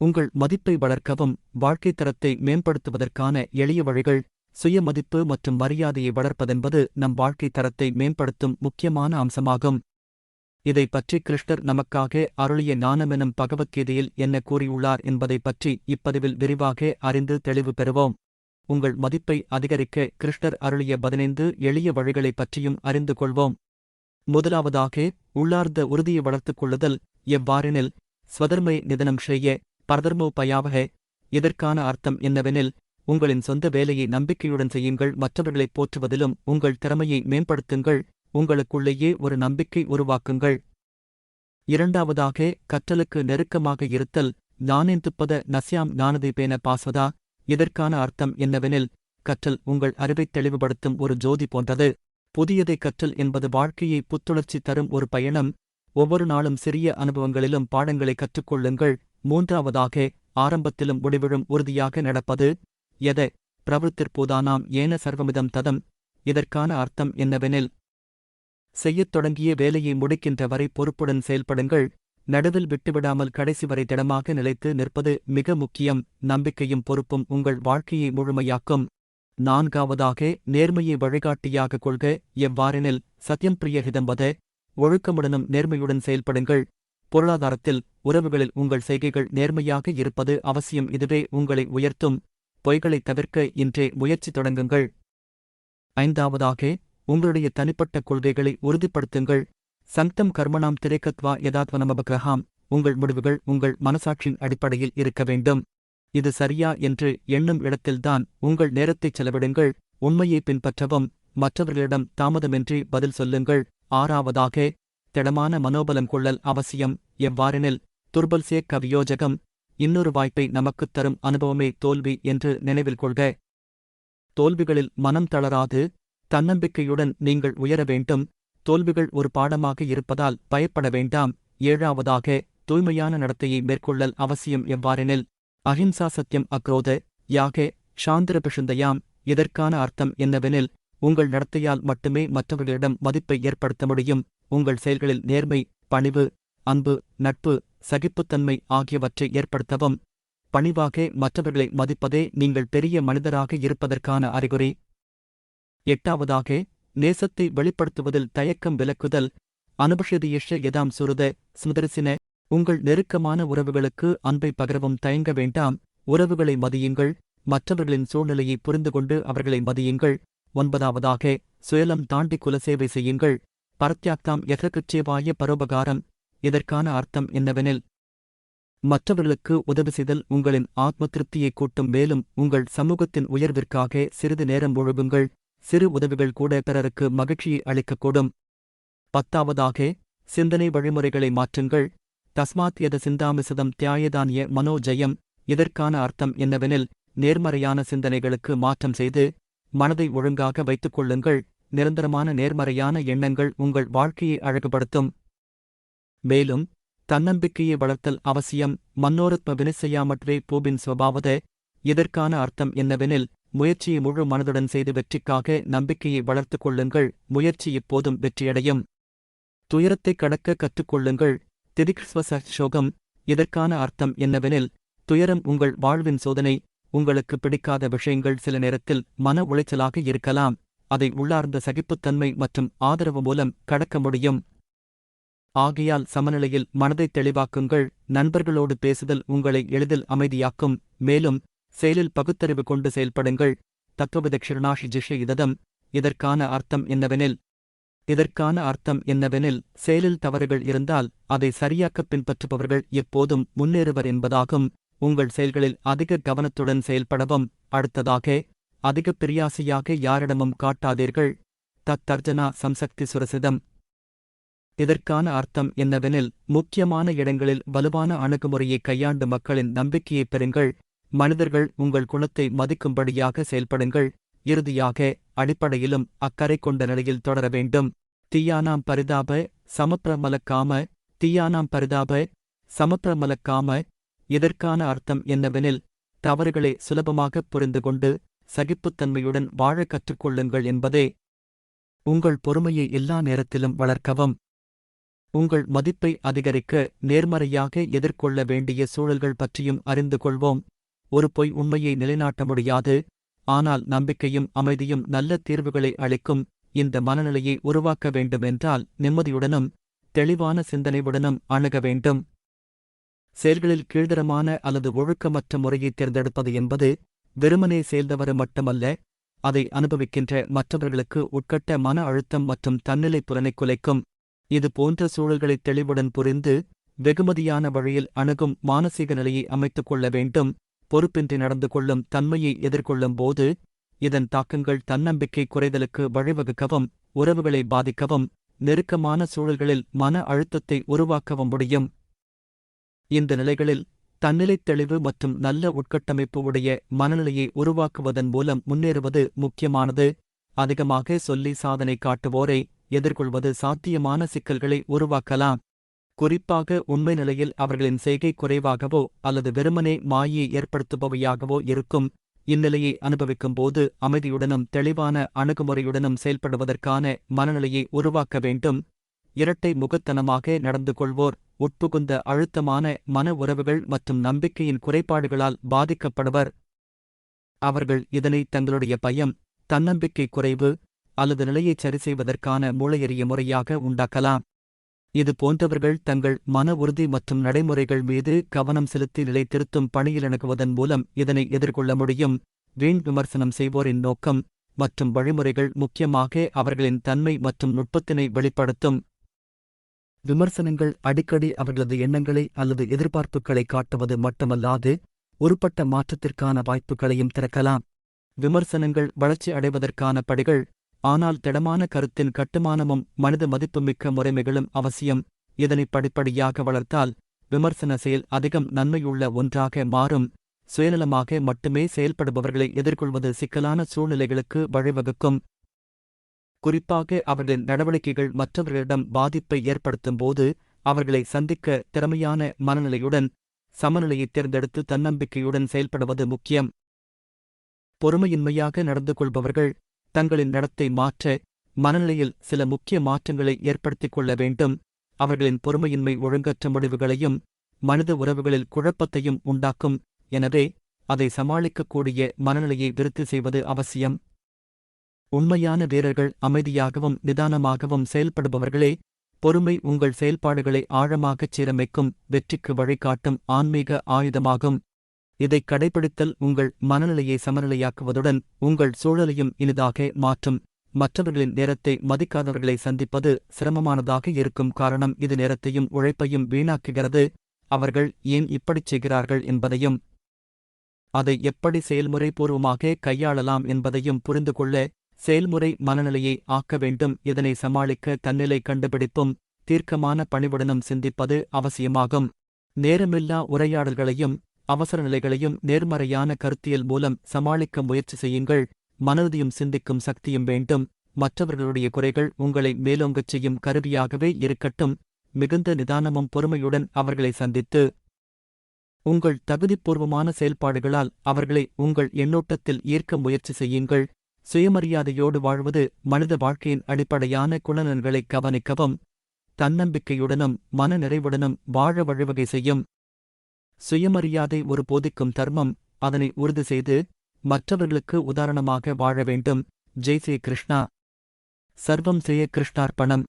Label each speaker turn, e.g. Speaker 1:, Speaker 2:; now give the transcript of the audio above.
Speaker 1: உங்கள் மதிப்பை வளர்க்கவும் வாழ்க்கை தரத்தை மேம்படுத்துவதற்கான எளிய வழிகள் சுயமதிப்பு மற்றும் மரியாதையை வளர்ப்பதென்பது நம் வாழ்க்கை தரத்தை மேம்படுத்தும் முக்கியமான அம்சமாகும். இதை பற்றி கிருஷ்ணர் நமக்காக அருளிய ஞானமெனும் பகவத்கீதையில் என்ன கூறியுள்ளார் என்பதை பற்றி இப்பதிவில் விரிவாக அறிந்து தெளிவு பெறுவோம். உங்கள் மதிப்பை அதிகரிக்க கிருஷ்ணர் அருளிய பதினைந்து எளிய வழிகளைப் பற்றியும் அறிந்து கொள்வோம். முதலாவதாக உள்ளார்ந்த உறுதியை வளர்த்துக் கொள்ளுதல் எவ்வாறெனில் ஸ்வதர்மை நிதனம் செய்ய பரதர்மோபயாவக இதற்கான அர்த்தம் என்னவெனில் உங்களின் சொந்த வேலையை நம்பிக்கையுடன் செய்யுங்கள் மற்றவர்களைப் போற்றுவதிலும் உங்கள் திறமையை மேம்படுத்துங்கள் உங்களுக்குள்ளேயே ஒரு நம்பிக்கை உருவாக்குங்கள். இரண்டாவதாக கற்றலுக்கு நெருக்கமாக இருத்தல் ஞானேந்துப்பத நஸ்யாம் ஞானதீபேன பாஸ்வதா. இதற்கான அர்த்தம் என்னவெனில் கற்றல் உங்கள் அறிவைத் தெளிவுபடுத்தும் ஒரு ஜோதி போன்றது. புதியதை கற்றல் என்பது வாழ்க்கையை புத்துணர்ச்சி தரும் ஒரு பயணம். ஒவ்வொரு நாளும் சிறிய அனுபவங்களிலும் பாடங்களை கற்றுக்கொள்ளுங்கள். மூன்றாவதாக ஆரம்பத்திலும் முடிவிலும் உறுதியாக நடப்பது எத? பிரவருத்திற்போதானாம் ஏன சர்வமிதம் ததம் இதற்கான அர்த்தம் என்னவெனில் செய்யத் தொடங்கிய வேலையை முடிக்கின்ற வரை பொறுப்புடன் செயல்படுங்கள் நடுவில் விட்டுவிடாமல் கடைசி வரை திடமாக நிலைத்து நிற்பது மிக முக்கியம் நம்பிக்கையும் பொறுப்பும் உங்கள் வாழ்க்கையை முழுமையாக்கும். நான்காவதாக நேர்மையை வழிகாட்டியாக கொள்க எவ்வாறெனில் சத்தியம் பிரியஹிதம்பத ஒழுக்கமுடனும் நேர்மையுடன் செயல்படுங்கள் பொருளாதாரத்தில் உறவுகளில் உங்கள் செய்கைகள் நேர்மையாக இருப்பது அவசியம். இதுவே உங்களை உயர்த்தும் பொய்களைத் தவிர்க்க இன்றே முயற்சி தொடங்குங்கள். ஐந்தாவதாக உங்களுடைய தனிப்பட்ட கொள்கைகளை உறுதிப்படுத்துங்கள். சந்தம் கர்மணாம் திரைக்கத்வா யதாத்வனமபகிரஹாம் உங்கள் முடிவுகள் உங்கள் மனசாட்சியின் அடிப்படையில் இருக்க வேண்டும். இது சரியா என்று எண்ணும் இடத்தில்தான் உங்கள் நேரத்தைச் செலவிடுங்கள். உண்மையை பின்பற்றவும் மற்றவர்களிடம் தாமதமின்றி பதில் சொல்லுங்கள். ஆறாவதாக திடமான மனோபலம் கொள்ளல் அவசியம். எவ்வாறெனில் துர்பல்சே கவியோஜகம் இன்னொரு வாய்ப்பை நமக்குத் தரும் அனுபவமே தோல்வி என்று நினைவில் கொள்க. தோல்விகளில் மனம் தளராது தன்னம்பிக்கையுடன் நீங்கள் உயர வேண்டும் தோல்விகள் ஒரு பாடமாக இருப்பதால் பயப்பட வேண்டாம். ஏழாவதாக தூய்மையான நடத்தையை மேற்கொள்ளல் அவசியம் எவ்வாறெனில் அஹிம்சா சத்தியம் அக்ரோத யாக சாந்திரபிஷுந்தயாம் இதற்கான அர்த்தம் என்னவெனில் உங்கள் நடத்தையால் மட்டுமே மற்றவர்களிடம் மதிப்பை ஏற்படுத்த முடியும். உங்கள் செயல்களில் நேர்மை பணிவு அன்பு நட்பு சகிப்புத்தன்மை ஆகியவற்றை ஏற்படுத்தவும் பணிவாக மற்றவர்களை மதிப்பதே நீங்கள் பெரிய மனிதராக இருப்பதற்கான அறிகுறி. எட்டாவதாக நேசத்தை வெளிப்படுத்துவதில் தயக்கம் விலக்குதல் அனுபஷதியிஷ எதாம் சுருத ஸ்மிதரிசின உங்கள் நெருக்கமான உறவுகளுக்கு அன்பை பகிரவும் தயங்க வேண்டாம் உறவுகளை மதியுங்கள் மற்றவர்களின் சூழ்நிலையை புரிந்துகொண்டு அவர்களை மதியுங்கள். ஒன்பதாவதாக சுயலம் தாண்டி குலசேவை செய்யுங்கள் பரத்யாக்தாம் எதற்குச்சேவாய பரோபகாரம் இதற்கான அர்த்தம் என்னவெனில் மற்றவர்களுக்கு உதவி செய்தல் உங்களின் ஆத்ம திருப்தியை கூட்டும் மேலும் உங்கள் சமூகத்தின் உயர்விற்காக சிறிது நேரம் ஒழுகுங்கள். சிறு உதவிகள் கூட பிறருக்கு மகிழ்ச்சியை அளிக்கக்கூடும். பத்தாவதாக சிந்தனை வழிமுறைகளை மாற்றுங்கள். தஸ்மாத் எத சிந்தாமிசதம் தியாயதானிய மனோஜயம். இதற்கான அர்த்தம் என்னவெனில் நேர்மறையான சிந்தனைகளுக்கு மாற்றம் செய்து மனதை ஒழுங்காக வைத்துக் கொள்ளுங்கள். நிரந்தரமான நேர்மறையான எண்ணங்கள் உங்கள் வாழ்க்கையை அழகுபடுத்தும். மேலும் தன்னம்பிக்கையை வளர்த்தல் அவசியம் மன்னோரத்ம வினிசையாமற்றே பூபின் சுவாவத. இதற்கான அர்த்தம் என்னவெனில் முயற்சியை முழு மனதுடன் செய்து வெற்றிக்காக நம்பிக்கையை வளர்த்துக் கொள்ளுங்கள் முயற்சி எப்போதும் வெற்றியடையும். துயரத்தைக் கடக்க கற்றுக்கொள்ளுங்கள் திதிக்ஸ்வச சோகம் இதற்கான அர்த்தம் என்னவெனில் துயரம் உங்கள் வாழ்வின் சோதனை உங்களுக்கு பிடிக்காத விஷயங்கள் சில நேரத்தில் மன உளைச்சலாக இருக்கலாம் அதை உள்ளார்ந்த சகிப்புத்தன்மை மற்றும் ஆதரவு மூலம் கடக்க முடியும். ஆகையால் சமநிலையில் மனதை தெளிவாக்குங்கள். நண்பர்களோடு பேசுதல் உங்களை எளிதில் அமைதியாக்கும். மேலும் செயலில் பகுத்தறிவு கொண்டு செயல்படுங்கள். தத்துவவித க்ஷிரணாஷி ஜிஷ இததம். இதற்கான அர்த்தம் என்னவெனில் இதற்கான அர்த்தம் என்னவெனில் செயலில் தவறுகள் இருந்தால் அதை சரியாக்கப் பின்பற்றுபவர்கள் எப்போதும் முன்னேறுவர் என்பதாகும். உங்கள் செயல்களில் அதிக கவனத்துடன் செயல்படவும். அடுத்ததாக அதிக பிரியாசையாக யாரிடமும் காட்டாதீர்கள். தத்தர்ஜனா சம்சக்தி சுரசிதம். இதற்கான அர்த்தம் என்னவெனில் முக்கியமான இடங்களில் வலுவான அணுகுமுறையை கையாண்டு மக்களின் நம்பிக்கையைப் பெறுங்கள். மனிதர்கள் உங்கள் குணத்தை மதிக்கும்படியாக செயல்படுங்கள். இறுதியாக அடிப்படையிலும் அக்கறை கொண்ட நிலையில் தொடர வேண்டும். தீயானாம் பரிதாப சமப்பிரமலக்காம தீயானாம் பரிதாப சமப்பிரமலக்காம. இதற்கான அர்த்தம் என்னவெனில் தவறுகளை சுலபமாகப் புரிந்து கொண்டு சகிப்புத்தன்மையுடன் வாழ கற்றுக்கொள்ளுங்கள் என்பதே. உங்கள் பொறுமையை எல்லா நேரத்திலும் வளர்க்கவும். உங்கள் மதிப்பை அதிகரிக்க நேர்மறையாக எதிர்கொள்ள வேண்டிய சூழல்கள் பற்றியும் அறிந்து கொள்வோம். ஒரு பொய் உண்மையை நிலைநாட்ட முடியாது. ஆனால் நம்பிக்கையும் அமைதியும் நல்ல தீர்வுகளை அளிக்கும் இந்த மனநிலையை உருவாக்க வேண்டுமென்றால் நிம்மதியுடனும் தெளிவான சிந்தனையுடனும் அணுக வேண்டும். செயல்களில் கீழ்தரமான அல்லது ஒழுக்கமற்ற முறையை தேர்ந்தெடுப்பது என்பது வெறுமனே சேர்ந்தவர் மட்டுமல்ல அதை அனுபவிக்கின்ற மற்றவர்களுக்கு உட்கட்ட மன அழுத்தம் மற்றும் தன்னிலை புலனை குலைக்கும். இது போன்ற சூழல்களை தெளிவுடன் புரிந்து வெகுமதியான வழியில் அணுகும் மானசீக நிலையை அமைத்துக் கொள்ள வேண்டும் பொறுப்பின்றி நடந்து கொள்ளும் தன்மையை எதிர்கொள்ளும் போது இதன் தாக்கங்கள் தன்னம்பிக்கை குறைதலுக்கு வழிவகுக்கவும் உறவுகளை பாதிக்கவும் நெருக்கமான சூழல்களில் மன அழுத்தத்தை உருவாக்கவும் முடியும். இந்த நிலைகளில் தன்னிலைத் தெளிவு மற்றும் நல்ல உட்கட்டமைப்பு உடைய மனநிலையை உருவாக்குவதன் மூலம் முன்னேறுவது முக்கியமானது. அதிகமாக சொல்லி சாதனை காட்டுவோரை எதிர்கொள்வது சாத்தியமான சிக்கல்களை உருவாக்கலாம். குறிப்பாக உண்மை நிலையில் அவர்களின் செய்கை குறைவாகவோ அல்லது வெறுமனே மாயை ஏற்படுத்துபவையாகவோ இருக்கும். இந்நிலையை அனுபவிக்கும் போது அமைதியுடனும் தெளிவான அணுகுமுறையுடனும் செயல்படுவதற்கான மனநிலையை உருவாக்க வேண்டும். இரட்டை முகத்தனமாக நடந்து கொள்வோர் உட்புகுந்த அழுத்தமான மன உறவுகள் மற்றும் நம்பிக்கையின் குறைபாடுகளால் பாதிக்கப்படுவர். அவர்கள் இதனை தங்களுடைய பயம் தன்னம்பிக்கை குறைவு அல்லது நிலையை சரி செய்வதற்கான மூளையறிய முறையாக உண்டாக்கலாம். இது போன்றவர்கள் தங்கள் மன உறுதி மற்றும் நடைமுறைகள் மீது கவனம் செலுத்தி நிலை திருத்தும் பணியில் இணங்குவதன் மூலம் இதனை எதிர்கொள்ள முடியும். வீண் விமர்சனம் செய்வோரின் நோக்கம் மற்றும் வழிமுறைகள் முக்கியமாக அவர்களின் தன்மை மற்றும் நுட்பத்தினை வெளிப்படுத்தும். விமர்சனங்கள் அடிக்கடி அவர்களது எண்ணங்களை அல்லது எதிர்பார்ப்புகளை காட்டுவது மட்டுமல்லாது ஒருபட்ட மாற்றத்திற்கான வாய்ப்புகளையும் திறக்கலாம். விமர்சனங்கள் வளர்ச்சி அடைவதற்கான படிகள் ஆனால் திடமான கருத்தின் கட்டுமானமும் மனித மதிப்புமிக்க முறைமைகளும் அவசியம். இதனை படிப்படியாக வளர்த்தால் விமர்சன செயல் அதிகம் நன்மையுள்ள ஒன்றாக மாறும். சுயநலமாக மட்டுமே செயல்படுபவர்களை எதிர்கொள்வது சிக்கலான சூழ்நிலைகளுக்கு வழிவகுக்கும். குறிப்பாக அவர்களின் நடவடிக்கைகள் மற்றவர்களிடம் பாதிப்பை ஏற்படுத்தும் போது அவர்களை சந்திக்க திறமையான மனநிலையுடன் சமநிலையை தேர்ந்தெடுத்து தன்னம்பிக்கையுடன் செயல்படுவது முக்கியம். பொறுமையின்மையாக நடந்து கொள்பவர்கள் தங்களின் நடத்தை மாற்ற மனநிலையில் சில முக்கிய மாற்றங்களை ஏற்படுத்திக் கொள்ள வேண்டும். அவர்களின் பொறுமையின்மை ஒழுங்கற்ற முடிவுகளையும் மனித உறவுகளில் குழப்பத்தையும் உண்டாக்கும். எனவே அதை சமாளிக்கக்கூடிய மனநிலையை விருத்தி செய்வது அவசியம். உண்மையான வீரர்கள் அமைதியாகவும் நிதானமாகவும் செயல்படுபவர்களே பொறுமை உங்கள் செயல்பாடுகளை ஆழமாகச் சீரமைக்கும் வெற்றிக்கு வழிகாட்டும் ஆன்மீக ஆயுதமாகும். இதைக் கடைபிடித்தல் உங்கள் மனநிலையை சமநிலையாக்குவதுடன் உங்கள் சூழலையும் இனிதாக மாற்றும். மற்றவர்களின் நேரத்தை மதிக்காதவர்களை சந்திப்பது சிரமமானதாக இருக்கும் காரணம் இது நேரத்தையும் உழைப்பையும் வீணாக்குகிறது. அவர்கள் ஏன் இப்படிச் செய்கிறார்கள் என்பதையும் அதை எப்படி செயல்முறைபூர்வமாக கையாளலாம் என்பதையும் புரிந்து கொள்ள செயல்முறை மனநிலையை ஆக்க வேண்டும். இதனை சமாளிக்க தன்னிலை கண்டுபிடிப்பும் தீர்க்கமான பணிவுடனும் சிந்திப்பது அவசியமாகும். நேரமில்லா உரையாடல்களையும் அவசர நிலைகளையும் நேர்மறையான கருத்தியல் மூலம் சமாளிக்க முயற்சி செய்யுங்கள். மனதியும் சிந்திக்கும் சக்தியும் வேண்டும். மற்றவர்களுடைய குறைகள் உங்களை மேலோங்கச் செய்யும் கருவியாகவே இருக்கட்டும். மிகுந்த நிதானமும் பொறுமையுடன் அவர்களை சந்தித்து உங்கள் தகுதிப்பூர்வமான செயல்பாடுகளால் அவர்களை உங்கள் எண்ணோட்டத்தில் ஈர்க்க முயற்சி செய்யுங்கள். சுயமரியாதையோடு வாழ்வது மனித வாழ்க்கையின் அடிப்படையான குணநன்களை கவனிக்கவும் தன்னம்பிக்கையுடனும் மன நிறைவுடனும் வாழ வழிவகை செய்யும். சுயமரியாதை ஒரு போதிக்கும் தர்மம் அதனை உறுதி செய்து மற்றவர்களுக்கு உதாரணமாக வாழ வேண்டும். ஜெய் ஸ்ரீ கிருஷ்ணா. சர்வம் செய்ய கிருஷ்ணார்ப்பணம்.